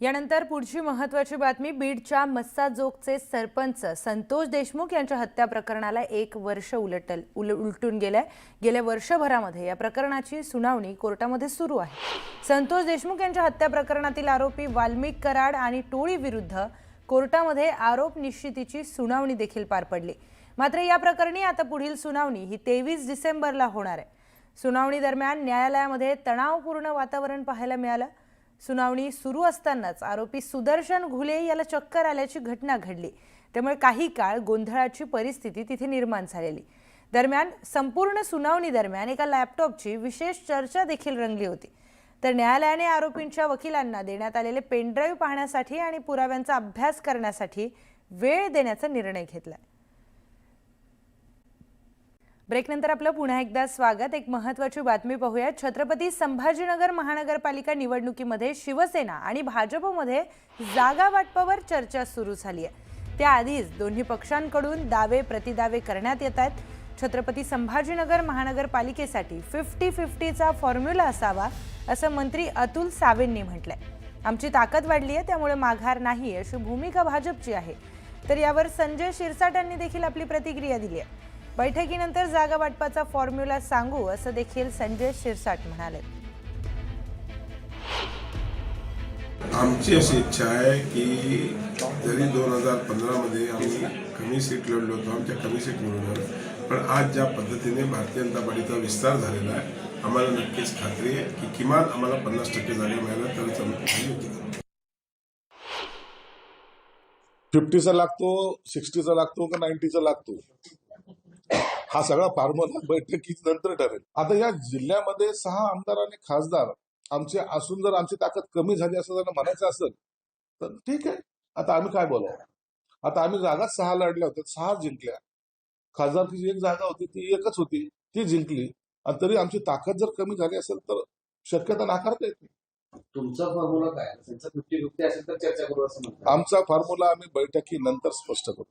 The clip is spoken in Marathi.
यानंतर पुढची महत्वाची बातमी बीडच्या मस्साजोगचे सरपंच संतोष देशमुख यांच्या हत्या प्रकरणाला एक वर्ष उलटल उल उलटून गेलंय. गेल्या वर्षभरामध्ये या प्रकरणाची सुनावणी कोर्टामध्ये सुरू आहे. संतोष देशमुख यांच्या हत्या प्रकरणातील आरोपी वाल्मिक कराड आणि टोळी विरुद्ध कोर्टामध्ये आरोप निश्चितीची सुनावणी देखील पार पडली. मात्र या प्रकरणी आता पुढील सुनावणी ही तेवीस डिसेंबरला होणार आहे. सुनावणी दरम्यान न्यायालयामध्ये तणावपूर्ण वातावरण पाहायला मिळालं. सुनावणी सुरू असतानाच आरोपी सुदर्शन घुले याला चक्कर आल्याची घटना घडली. त्यामुळे काही काळ गोंधळाची परिस्थिती तिथे निर्माण झालेली. दरम्यान संपूर्ण सुनावणी दरम्यान एका लॅपटॉपची विशेष चर्चा देखील रंगली होती. तर न्यायालयाने आरोपींच्या वकिलांना देण्यात आलेले पेनड्राईव्ह पाहण्यासाठी आणि पुराव्यांचा अभ्यास करण्यासाठी वेळ देण्याचा निर्णय घेतला. ब्रेकनंतर आपलं पुन्हा एकदा स्वागत. एक महत्वाची बातमी पाहूया छत्रपती संभाजीनगर महानगरपालिका निवडणुकीमध्ये शिवसेना आणि भाजपमध्ये जागा वाटपावर चर्चा सुरू झाली आहे. त्याआधीच दोन्ही पक्षांकडून दावे प्रतिदावे करण्यात येत आहेत. छत्रपती संभाजीनगर महानगरपालिकेसाठी फिफ्टी फिफ्टीचा फॉर्म्युला असावा असं मंत्री अतुल सावेंनी म्हटलंय. आमची ताकद वाढली आहे त्यामुळे माघार नाही अशी भूमिका भाजपची आहे. तर यावर संजय शिरसाट यांनी देखील आपली प्रतिक्रिया दिली आहे. बैठकीनंतर जागा वाटपाचा फॉर्म्युला सांगू असं देखील संजय शिरसाट म्हणाले आमची अशी इच्छा आहे की जरी दोन हजार पंधरामध्ये आम्ही कमी सीट लढलो होतो आमच्या कमी सीट मिळवणार पण आज ज्या पद्धतीने भारतीय जनता पार्टीचा विस्तार झालेला आहे आम्हाला नक्कीच खात्री आहे की किमान आम्हाला पन्नास टक्के जागा मिळाल्या तरच आम्ही करू. फिफ्टीचा लागतो सिक्स्टीचा लागतो का नाईन्टीचा लागतो हा सगळा फॉर्म्युला बैठकीच नंतर ठरेल. आता या जिल्ह्यामध्ये सहा आमदार आणि खासदार आमचे असून जर आमची ताकद कमी झाली असं जर म्हणायचं असेल तर ठीक आहे. आता आम्ही काय बोलावं? आता आम्ही जागाच सहा लढल्या होत्या सहा जिंकल्या. खासदारची जी एक जागा होती ती एकच होती ती जिंकली. आणि तरी आमची ताकद जर कमी झाली असेल तर शक्यता नाकारता येत. नाही तुमचा फॉर्म्युला काय? फिफ्टी फिफ्टी असेल तर चर्चा करू असं आमचा फॉर्म्युला आम्ही बैठकीनंतर स्पष्ट करू.